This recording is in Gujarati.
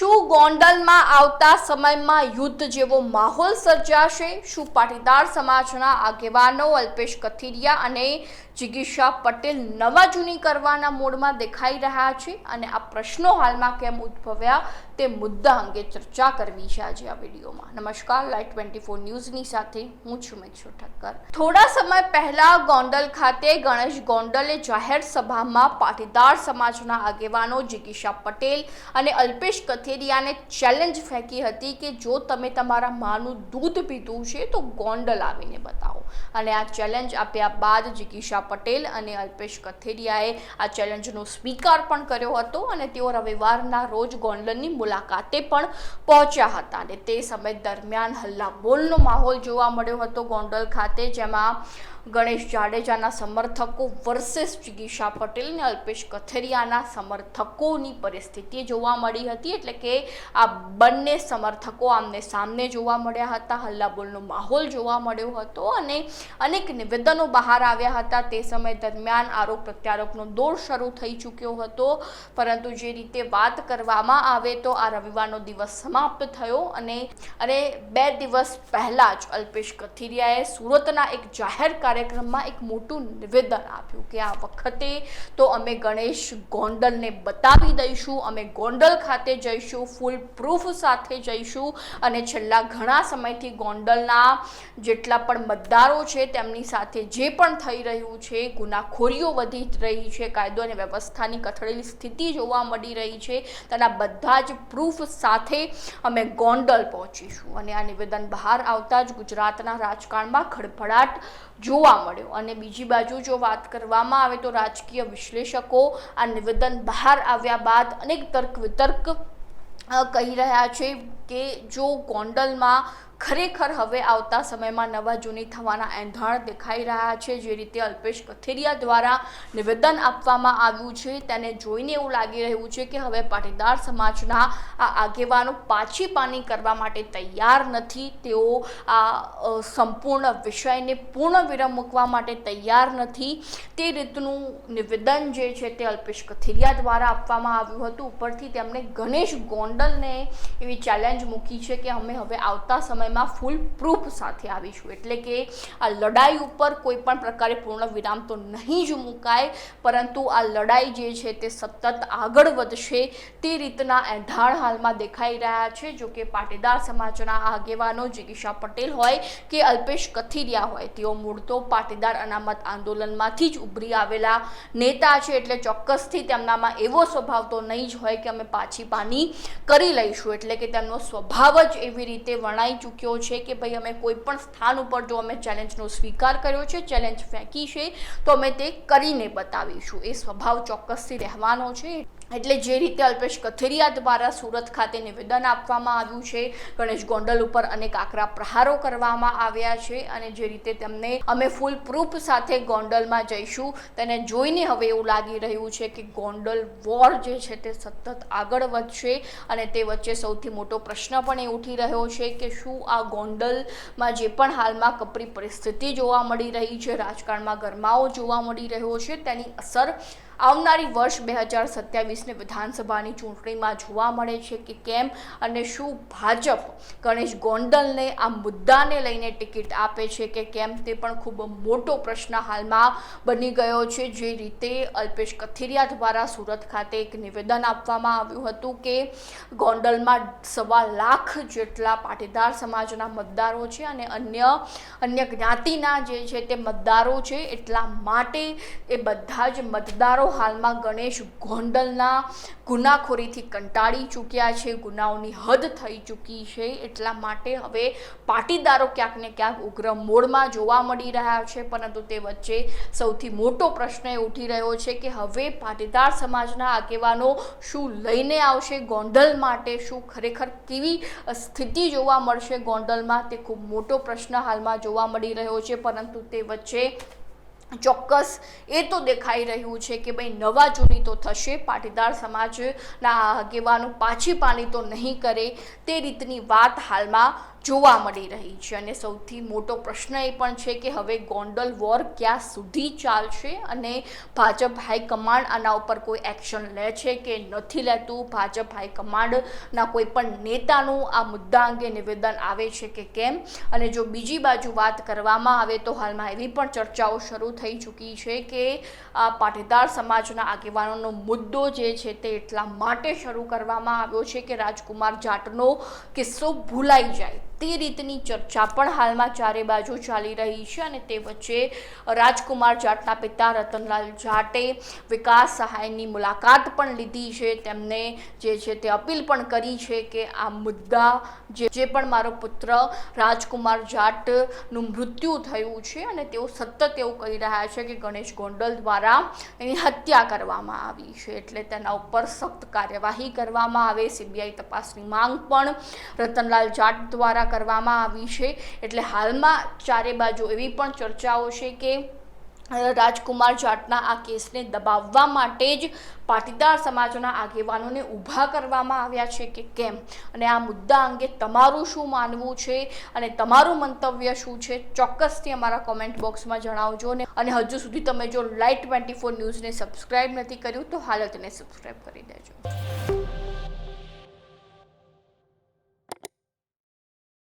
શું ગોંડલમાં આવતા સમયમાં યુદ્ધ જેવો માહોલ સર્જાશે? શું પાટીદાર સમાજના આગેવાનો અલ્પેશ કથિરિયા અને જિગીશા પટેલ નવા જૂની કરવાના મૂડમાં દેખાઈ રહ્યા છે? અને આ પ્રશ્નો હાલમાં કેમ ઉદ્ભવ્યા? તે મુદ્દા અંગે ચર્ચા કરવી છે આજે આ વિડીયોમાં. નમસ્કાર, લાઈટ ટ્વેન્ટી ફોર ન્યૂઝની સાથે હું છું મેક્ષુ ઠક્કર. થોડા સમય પહેલા ગોંડલ ખાતે ગણેશ ગોંડલે જાહેર સભામાં પાટીદાર સમાજના આગેવાનો જિગીશા પટેલ અને અલ્પેશ કથેરિયાને ચેલેન્જ ફેંકી હતી કે જો તમે તમારા માનું દૂધ પીધું છે તો ગોંડલ આવીને બતાવો. અને આ ચેલેન્જ આપ્યા બાદ જિગીશા પટેલ અને અલ્પેશ કથેરિયાએ આ ચેલેન્જનો સ્વીકાર પણ કર્યો હતો અને તેઓ રવિવારના રોજ ગોંડલની મુલાકાતે પણ પહોંચ્યા હતા અને તે સમય દરમિયાન હલ્લાબોલનો માહોલ જોવા મળ્યો હતો ગોંડલ ખાતે, જેમાં ગણેશ જાડેજાના સમર્થકો વર્સેસ જિગીશા પટેલ અને અલ્પેશ કથેરિયાના સમર્થકોની પરિસ્થિતિ જોવા મળી હતી. એટલે કે આ બંને સમર્થકો આમને સામને જોવા મળ્યા હતા, હલ્લાબોલનો માહોલ જોવા મળ્યો હતો અને અનેક નિવેદનો બહાર આવ્યા હતા. તે સમય દરમિયાન આરોપ પ્રત્યારોપનો દોર શરૂ થઈ ચૂક્યો હતો. પરંતુ જે રીતે વાત કરવામાં આવે તો આ રવિવારનો દિવસ સમાપ્ત થયો અને અને બે દિવસ પહેલાં જ અલ્પેશ કથિરિયાએ સુરતના એક જાહેર કાર્યક્રમમાં એક મોટું નિવેદન આપ્યું કે આ વખતે તો અમે ગણેશ ગોંડલને બતાવી દઈશું, અમે ગોંડલ ખાતે જઈશું, ફૂલ પ્રૂફ સાથે જઈશું અને છેલ્લા ઘણા સમયથી ગોંડલના જેટલા પણ મતદારો છે તેમની સાથે જે પણ થઈ રહ્યું છે, ગુનાખોરીઓ વધી રહી છે, કાયદો અને વ્યવસ્થાની કથળેલી સ્થિતિ જોવા મળી રહી છે, તેના બધા જ પ્રૂફ સાથે અમે ગોંડલ પહોંચીશું. અને આ નિવેદન બહાર આવતા જ ગુજરાતના રાજકારણમાં ખડભડાટ જોવા મળ્યો. અને બીજી બાજુ જો વાત કરવામાં આવે તો રાજકીય વિશ્લેષકો આ નિવેદન બહાર આવ્યા બાદ અનેક તર્ક વિતર્ક કહી રહ્યા છે કે જો ગોંડલમાં ખરેખર હવે આવતા સમયમાં નવા જૂની થવાના એંધાણ દેખાઈ રહ્યા છે. જે રીતે અલ્પેશ કથેરિયા દ્વારા નિવેદન આપવામાં આવ્યું છે, તેને જોઈને એવું લાગી રહ્યું છે કે હવે પાટીદાર સમાજના આ આગેવાનો પાછી પાની કરવા માટે તૈયાર નથી. તેઓ આ સંપૂર્ણ વિષયને પૂર્ણ વિરામ મૂકવા માટે તૈયાર નથી. તે રીતનું નિવેદન જે છે તે અલ્પેશ કથિરિયા દ્વારા આપવામાં આવ્યું હતું. ઉપરથી તેમણે ગણેશ ગોંડલને એવી ચેલેન્જ મૂકી છે કે અમે હવે આવતા સમયમાં ફૂલ પ્રૂફ સાથે આવીશું. એટલે કે આ લડાઈ ઉપર કોઈ પણ પ્રકારે પૂર્ણ વિરામ તો નહીં જ મુકાય, પરંતુ આ લડાઈ જે છે તે સતત આગળ વધશે તે રીતના એંધાણ હાલમાં દેખાઈ રહ્યા છે. જો કે પાટીદાર સમાજના આગેવાનો જિગીશા પટેલ હોય કે અલ્પેશ કથિરિયા હોય, તેઓ મૂળ તો પાટીદાર અનામત આંદોલનમાંથી જ ઉભરી આવેલા નેતા છે. એટલે ચોક્કસથી તેમનામાં એવો સ્વભાવ તો નહીં જ હોય કે અમે પાછી પાની કરી લઈશું. એટલે કે તેમનો સ્વભાવ જ એવી રીતે વણાઈ ચૂક્યો છે કે ભાઈ અમે કોઈ પણ સ્થાન ઉપર જો અમે ચેલેન્જનો સ્વીકાર કર્યો છે, ચેલેન્જ ફેંકી છે, તો અમે તે કરીને બતાવીશું. એ સ્વભાવ ચોક્કસથી રહેવાનો છે. એટલે જે રીતે અલ્પેશ કથિરિયા દ્વારા સુરત ખાતે નિવેદન આપવામાં આવ્યું છે, ગણેશ ગોંડલ ઉપર અનેક આકરા પ્રહારો કરવામાં આવ્યા છે અને જે રીતે તેમને અમે ફૂલ પ્રૂફ સાથે ગોંડલમાં જઈશું, તેને જોઈને હવે એવું લાગી રહ્યું છે કે ગોંડલ વોર જે છે તે સતત આગળ વધશે અને તે વચ્ચે સૌથી મોટો પ્રશ્ન પણ એ ઉઠી રહ્યો છે કે શું આ ગોંડલમાં જે પણ હાલમાં કપરી પરિસ્થિતિ જોવા મળી રહી છે, રાજકારણમાં ગરમાવો જોવા મળી રહ્યો છે, તેની અસર આવનારી વર્ષ બે હજાર સત્યાવીસની વિધાનસભાની ચૂંટણીમાં જોવા મળે છે કે કેમ અને શું ભાજપ ગણેશ ગોંડલને આ મુદ્દાને લઈને ટિકિટ આપે છે કે કેમ તે પણ ખૂબ મોટો પ્રશ્ન હાલમાં બની ગયો છે. જે રીતે અલ્પેશ કથિરિયા દ્વારા સુરત ખાતે એક નિવેદન આપવામાં આવ્યું હતું કે ગોંડલમાં સવા લાખ જેટલા પાટીદાર સમાજના મતદારો છે અને અન્ય અન્ય જ્ઞાતિના જે છે તે મતદારો છે એટલા માટે એ બધા જ મતદારો હાલમાં ગણેશ ગોંડલના ગુનાખોરીથી કંટાળી ચૂક્યા છે, ગુનાઓની હદ થઈ ચૂકી છે, એટલા માટે હવે પાટીદારો ક્યાંક ને ક્યાંક ઉગ્ર મોડમાં જોવા મળી રહ્યા છે, પરંતુ તે વચ્ચે સૌથી મોટો પ્રશ્ન એ ઉઠી રહ્યો છે કે હવે પાટીદાર સમાજના આગેવાનો શું લઈને આવશે, ગોંડલ માટે શું ખરેખર કેવી સ્થિતિ જોવા મળશે ગોંડલમાં, તે ખૂબ મોટો પ્રશ્ન હાલમાં જોવા મળી રહ્યો છે, પરંતુ તે વચ્ચે ચોક્કસ એ તો દેખાઈ રહ્યું છે કે ભાઈ નવા જૂની તો થશે, પાટીદાર સમાજના આગેવાનો પાછી પાની તો નહીં કરે. તે રીતની વાત હાલમાં જોવા મળી રહી છે. અને સૌથી મોટો પ્રશ્ન એ પણ છે કે હવે ગોંડલ વોર ક્યાં સુધી ચાલશે અને ભાજપ હાઈકમાન્ડ આના ઉપર કોઈ એક્શન લે છે કે નથી લેતું? ભાજપ હાઈકમાન્ડના કોઈ પણ નેતાનું આ મુદ્દા અંગે નિવેદન આવે છે કે કેમ? અને જો બીજી બાજુ વાત કરવામાં આવે તો હાલમાં એવી પણ ચર્ચાઓ શરૂ થઈ ચૂકી છે કે આ પાટીદાર સમાજના આગેવાનોનો મુદ્દો જે છે તે એટલા માટે શરૂ કરવામાં આવ્યો છે કે રાજકુમાર જાટનો કિસ્સો ભૂલાઈ જાય. તે રીતની ચર્ચા પણ હાલમાં ચારે બાજુ ચાલી રહી છે અને તે વચ્ચે રાજકુમાર જાટના પિતા રતનલાલ જાટે વિકાસ સહાયની મુલાકાત પણ લીધી છે. તેમને જે છે તે અપીલ પણ કરી છે કે આ મુદ્દા જે જે પણ મારો પુત્ર રાજકુમાર જાટનું મૃત્યુ થયું છે અને તેઓ સતત એવું કહી રહ્યા છે કે ગણેશ ગોંડલ દ્વારા એની હત્યા કરવામાં આવી છે. એટલે તેના ઉપર સખ્ત કાર્યવાહી કરવામાં આવે. સીબીઆઈ તપાસની માંગ પણ રતનલાલ જાટ દ્વારા કરવામાં આવી છે. એટલે હાલમાં ચારે બાજુ એવી પણ ચર્ચાઓ છે કે રાજકુમાર જાટના આ કેસને દબાવવા માટે જ પાટીદાર સમાજના આગેવાનોને ઊભા કરવામાં આવ્યા છે કે કેમ? અને આ મુદ્દા અંગે તમારું શું માનવું છે? અને તમારું મંતવ્ય શું છે? ચોક્કસથી અમારા કોમેન્ટ બોક્સમાં જણાવજો ને. અને હજુ સુધી તમે જો લાઇટ ટ્વેન્ટી ફોર ન્યૂઝને સબસ્ક્રાઈબ નથી કર્યું તો હાલ જ તેને સબસ્ક્રાઈબ કરી દેજો.